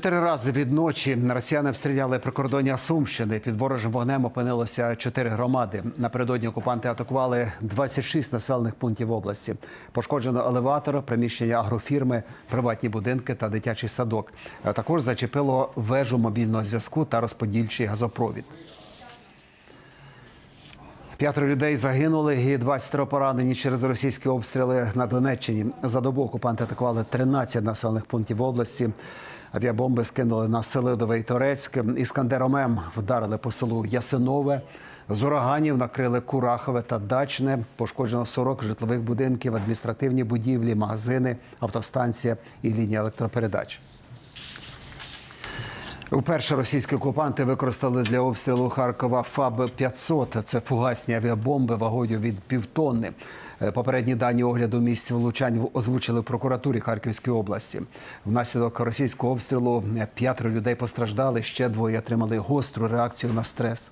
Чотири рази від ночі росіяни обстріляли прикордоння Сумщини. Під ворожим вогнем опинилося чотири громади. Напередодні окупанти атакували 26 населених пунктів області. Пошкоджено елеватор, приміщення агрофірми, приватні будинки та дитячий садок. Також зачепило вежу мобільного зв'язку та розподільчий газопровід. П'ятеро людей загинули і 20 поранені через російські обстріли на Донеччині. За добу окупанти атакували 13 населених пунктів області. Авіабомби скинули на Селидове і Торецьк. Іскандером М вдарили по селу Ясинове. З ураганів накрили Курахове та Дачне. Пошкоджено 40 житлових будинків, адміністративні будівлі, магазини, автостанція і лінія електропередач. Уперше російські окупанти використали для обстрілу Харкова ФАБ-500. Це фугасні авіабомби вагою від півтонни. Е, Попередні дані огляду місць влучань озвучили в прокуратурі Харківської області. Внаслідок російського обстрілу е, п'ятеро людей постраждали. Ще двоє отримали гостру реакцію на стрес.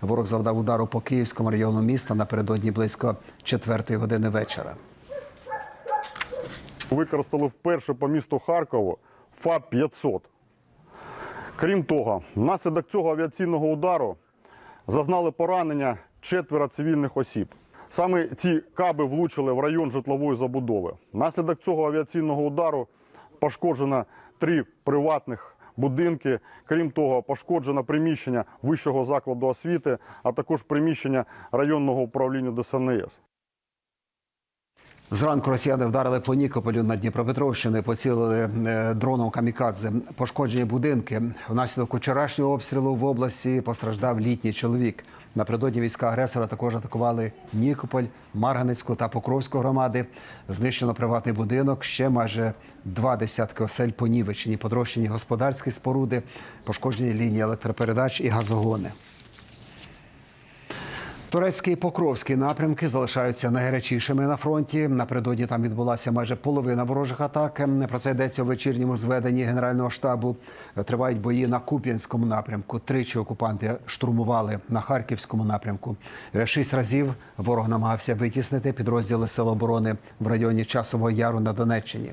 Ворог завдав удару по Київському району міста напередодні близько четвертої години вечора. Використали вперше по місту Харкову ФАБ-500. Крім того, внаслідок цього авіаційного удару зазнали поранення четверо цивільних осіб. Саме ці каби влучили в район житлової забудови. Внаслідок цього авіаційного удару пошкоджено три приватних будинки. Крім того, пошкоджено приміщення вищого закладу освіти, а також приміщення районного управління ДСНС. Зранку росіяни вдарили по Нікополю на Дніпропетровщини, поцілили е, дроном камікадзе. Пошкоджені будинки. Внаслідок вчорашнього обстрілу в області постраждав літній чоловік. Напередодні війська агресора також атакували Нікополь, Марганецьку та Покровську громади. Знищено приватний будинок. Ще майже два десятки осель понівечені, подрощені господарські споруди, пошкоджені лінії електропередач і газогони. Турецький і Покровський напрямки залишаються найгарячішими на фронті. Напередодні там відбулася майже половина ворожих атак. Про це йдеться у вечірньому зведенні Генерального штабу. Тривають бої на Куп'янському напрямку. Тричі окупанти штурмували на Харківському напрямку. Шість разів ворог намагався витіснити підрозділи Сил оборони в районі Часового Яру на Донеччині.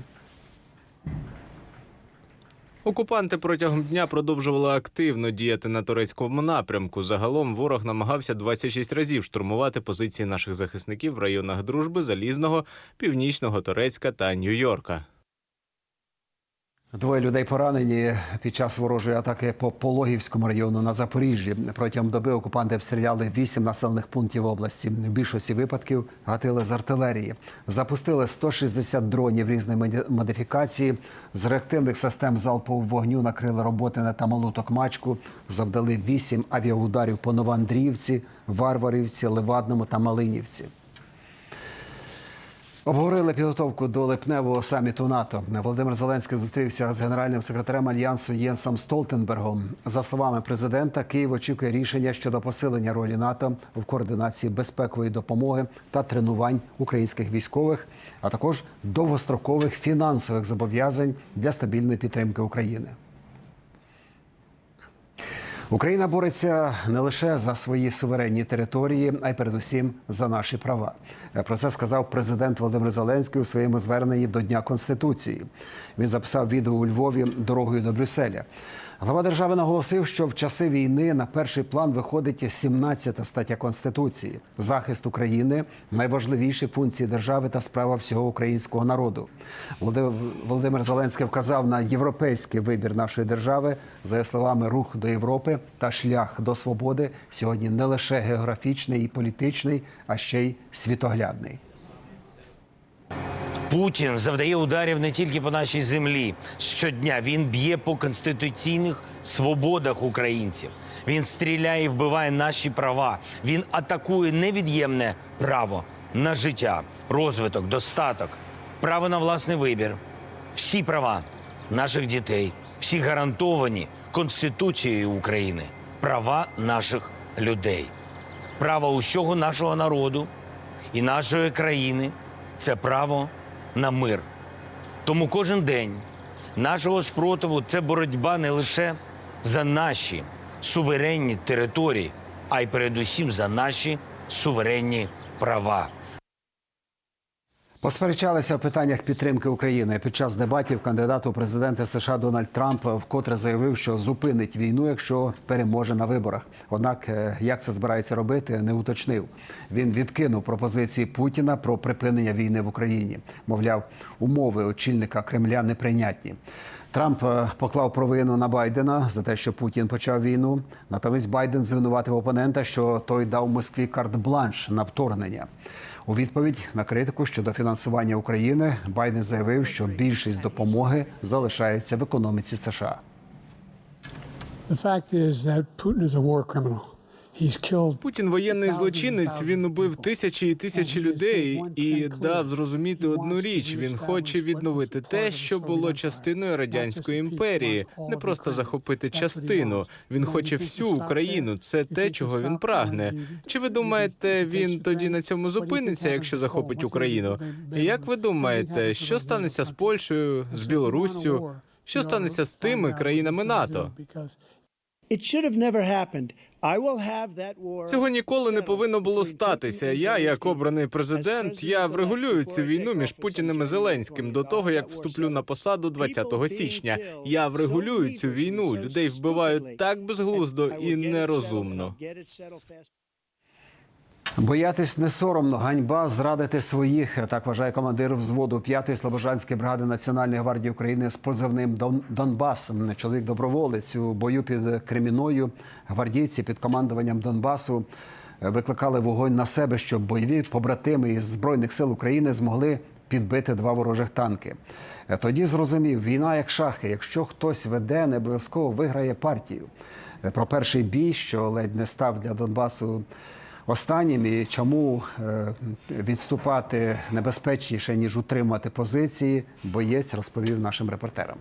Окупанти протягом дня продовжували активно діяти на турецькому напрямку. Загалом ворог намагався 26 разів штурмувати позиції наших захисників в районах Дружби, Залізного, Північного турецька та Нью-Йорка. Двоє людей поранені під час ворожої атаки по Пологівському району на Запоріжжі. Протягом доби окупанти обстріляли вісім населених пунктів області. В більшості випадків гатили з артилерії. Запустили 160 дронів різної модифікації. З реактивних систем залпового вогню накрили роботи та малу токмачку. Завдали вісім авіаударів по Новоандріївці, Варварівці, Левадному та Малинівці. Обговорили підготовку до липневого саміту НАТО. Володимир Зеленський зустрівся з генеральним секретарем альянсу Єнсом Столтенбергом. За словами президента, Київ очікує рішення щодо посилення ролі НАТО в координації безпекової допомоги та тренувань українських військових, а також довгострокових фінансових зобов'язань для стабільної підтримки України. Україна бореться не лише за свої суверенні території, а й передусім за наші права. Про це сказав президент Володимир Зеленський у своєму зверненні до Дня Конституції. Він записав відео у Львові дорогою до Брюсселя. Глава держави наголосив, що в часи війни на перший план виходить 17 стаття Конституції захист України найважливіші функції держави та справа всього українського народу. Володи- Володимир Зеленський вказав на європейський вибір нашої держави. За словами, рух до Європи та шлях до свободи сьогодні не лише географічний і політичний, а ще й світоглядний. Путін завдає ударів не тільки по нашій землі. Щодня він б'є по конституційних свободах українців. Він стріляє і вбиває наші права. Він атакує невід'ємне право на життя, розвиток, достаток, право на власний вибір. Всі права наших дітей, всі гарантовані Конституцією України, права наших людей, право усього нашого народу і нашої країни це право на мир. Тому кожен день нашого спротиву це боротьба не лише за наші суверенні території, а й передусім за наші суверенні права. Посперечалися в питаннях підтримки України. Під час дебатів кандидат у президенти США Дональд Трамп вкотре заявив, що зупинить війну, якщо переможе на виборах. Однак, е, як це збирається робити, не уточнив. Він відкинув пропозиції Путіна про припинення війни в Україні. Мовляв, умови очільника Кремля неприйнятні. Трамп е, поклав провину на Байдена за те, що Путін почав війну. Натомість Байден звинуватив опонента, що той дав Москві карт-бланш на вторгнення. У відповідь на критику щодо фінансування України Байден заявив, що більшість допомоги залишається в економіці США. The fact is that Putin is a war criminal. Путін воєнний злочинець. Він убив тисячі і тисячі людей і дав зрозуміти одну річ. Він хоче відновити те, що було частиною радянської імперії, не просто захопити частину. Він хоче всю Україну. Це те, чого він прагне. Чи ви думаєте, він тоді на цьому зупиниться, якщо захопить Україну? І як ви думаєте, що станеться з Польщею, з Білоруссю? Що станеться з тими країнами НАТО? It should have never happened. Цього ніколи не повинно було статися. Я, як обраний президент, я врегулюю цю війну між Путіним і Зеленським до того, як вступлю на посаду 20 січня. Я врегулюю цю війну. Людей вбивають так безглуздо і нерозумно. Боятись не соромно, ганьба зрадити своїх. Так вважає командир взводу 5-ї Слобожанської бригади Національної гвардії України з позивним Дон Донбас. Чоловік доброволець у бою під Креміною. Гвардійці під командуванням Донбасу викликали вогонь на себе, щоб бойові побратими із збройних сил України змогли підбити два ворожих танки. Тоді зрозумів, війна як шахи. Якщо хтось веде, не обов'язково виграє партію. Про перший бій, що ледь не став для Донбасу останнім і чому е, відступати небезпечніше ніж утримати позиції, боєць розповів нашим репортерам.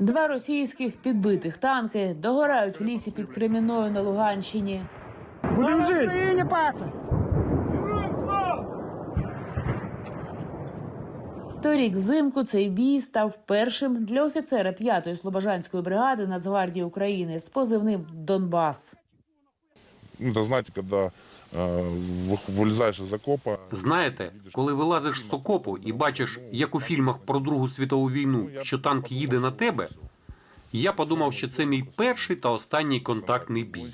Два російських підбитих танки догорають в лісі під Креміною на Луганщині. Торік взимку цей бій став першим для офіцера 5-ї Слобожанської бригади Нацгвардії України з позивним Донбас Ну, это знаете, когда э, вы- вылезаешь из окопа. Знаєте, коли вилазиш з окопу і бачиш, як у фільмах про Другу світову війну, що танк їде на тебе, я подумав, що це мій перший та останній контактний бій.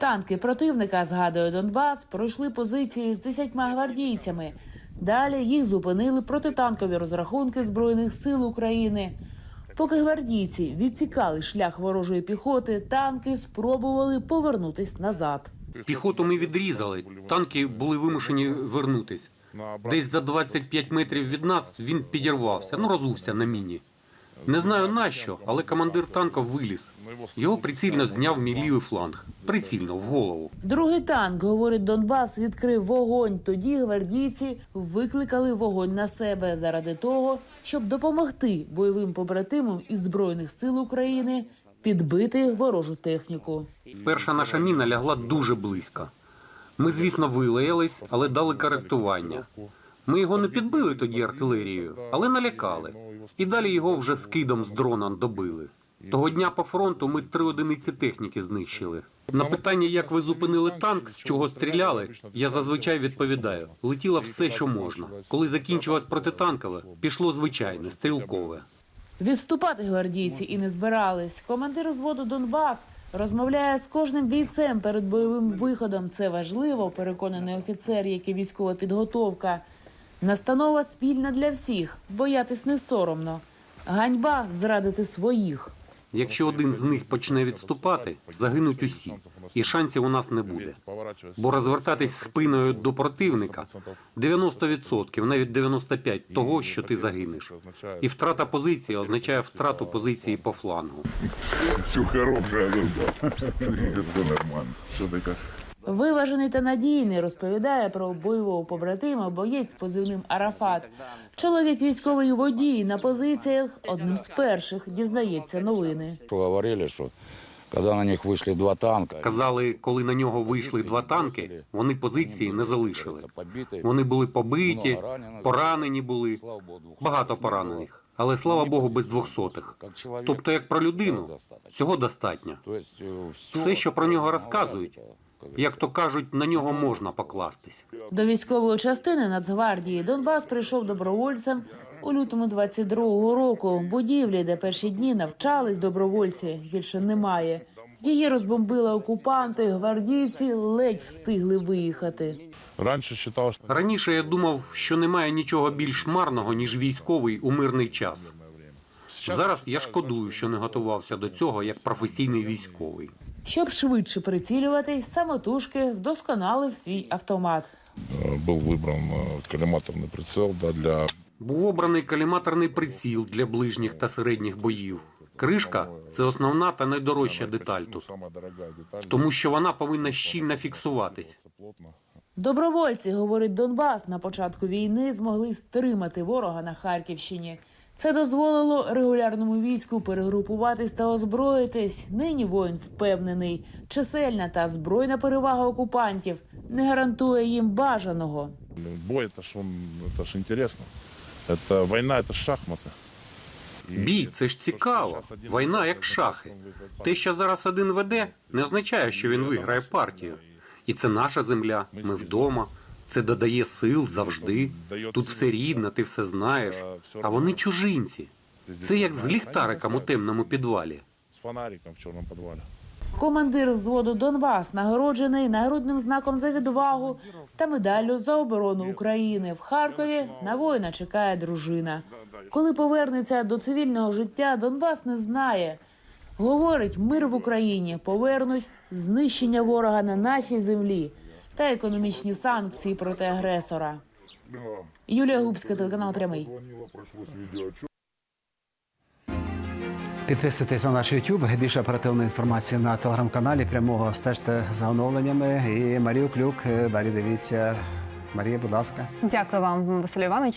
Танки противника, згадує Донбас, пройшли позиції з десятьма гвардійцями. Далі їх зупинили протитанкові розрахунки Збройних сил України. Поки гвардійці відсікали шлях ворожої піхоти, танки спробували повернутись назад. Піхоту ми відрізали, танки були вимушені вернутись. Десь за 25 метрів від нас він підірвався, ну розувся на міні. Не знаю нащо, але командир танка виліз. Його прицільно зняв мій лівий фланг. Прицільно, в голову. Другий танк, говорить Донбас, відкрив вогонь. Тоді гвардійці викликали вогонь на себе заради того, щоб допомогти бойовим побратимам із збройних сил України підбити ворожу техніку. Перша наша міна лягла дуже близько. Ми, звісно, вилаялись, але дали коректування. Ми його не підбили тоді артилерією, але налякали. І далі його вже скидом з дрона добили. Того дня по фронту ми три одиниці техніки знищили. На питання, як ви зупинили танк, з чого стріляли, я зазвичай відповідаю: летіло все, що можна. Коли закінчилось протитанкове, пішло звичайне, стрілкове. Відступати гвардійці і не збирались. Командир взводу Донбас розмовляє з кожним бійцем перед бойовим виходом. Це важливо, переконаний офіцер, як і військова підготовка. Настанова спільна для всіх. Боятись не соромно. Ганьба зрадити своїх. Якщо один з них почне відступати, загинуть усі, і шансів у нас не буде. Бо розвертатись спиною до противника 90%, навіть 95% того, що ти загинеш. І втрата позиції означає втрату позиції по флангу. Все хороше, все нормально. Все как? Виважений та надійний розповідає про бойового побратима боєць з позивним Арафат. Чоловік військовий водій на позиціях одним з перших дізнається новини. Что говорили, что когда на них вышли два танка, Казали, коли на нього вийшли два танки, вони позиції не залишили. Вони були побиті, поранені були, багато поранених. Але слава Богу, без двохсотих. Тобто, як про людину, цього достатньо. То э, Все, що про нього розказують, Як то кажуть, на нього можна покластись. До військової частини Нацгвардії Донбас прийшов добровольцем у лютому 22-го року. Будівлі, де перші дні навчались добровольці, більше немає. Її розбомбили окупанти. Гвардійці ледь встигли виїхати. Раньше считалось, Раніше я думав, що немає нічого більш марного, ніж військовий у мирний час. Зараз я шкодую, що не готувався до цього як професійний військовий. Щоб швидше прицілюватись, самотужки вдосконалив свій автомат. э, был выбран э, коллиматорный прицел да, для Був обраний каліматорний приціл для ближніх та середніх боїв. Кришка це основна та найдорожча деталь тут, самая дорогая деталь. тому що вона повинна щільно фіксуватись. Плотно. Добровольці, говорить Донбас, на початку війни змогли стримати ворога на Харківщині. Це дозволило регулярному війську перегрупуватись та озброїтись. Нині воїн впевнений, чисельна та збройна перевага окупантів не гарантує їм бажаного. Бой это ж он, это ж интересно. Это война, это ж шахматы. І Бій це ж цікаво. зараз один Війна виграє, як шахи. потім виграє Те, що зараз один веде, не означає, що він виграє партію. І це наша земля. Ми вдома. Це додає сил завжди. Тут все рідно, ти все знаєш. А вони чужинці. Це як з ліхтариком у темному підвалі. З фонариком в чорному підвалі. Командир взводу Донбас нагороджений нагрудним знаком за відвагу та медаллю за оборону України. В Харкові на воїна чекає дружина. Коли повернеться до цивільного життя, Донбас не знає. Говорить, мир в Україні повернуть знищення ворога на нашій землі та економічні санкції проти агресора. Юлія Губська, телеканал Прямий. Підписуйтесь на наш YouTube. Більше оперативної інформації на телеграм-каналі. Прямого стежте за оновленнями. І Марію Клюк. е, Далі дивіться. Марія, будь ласка. Дякую вам, Василь Івановичу.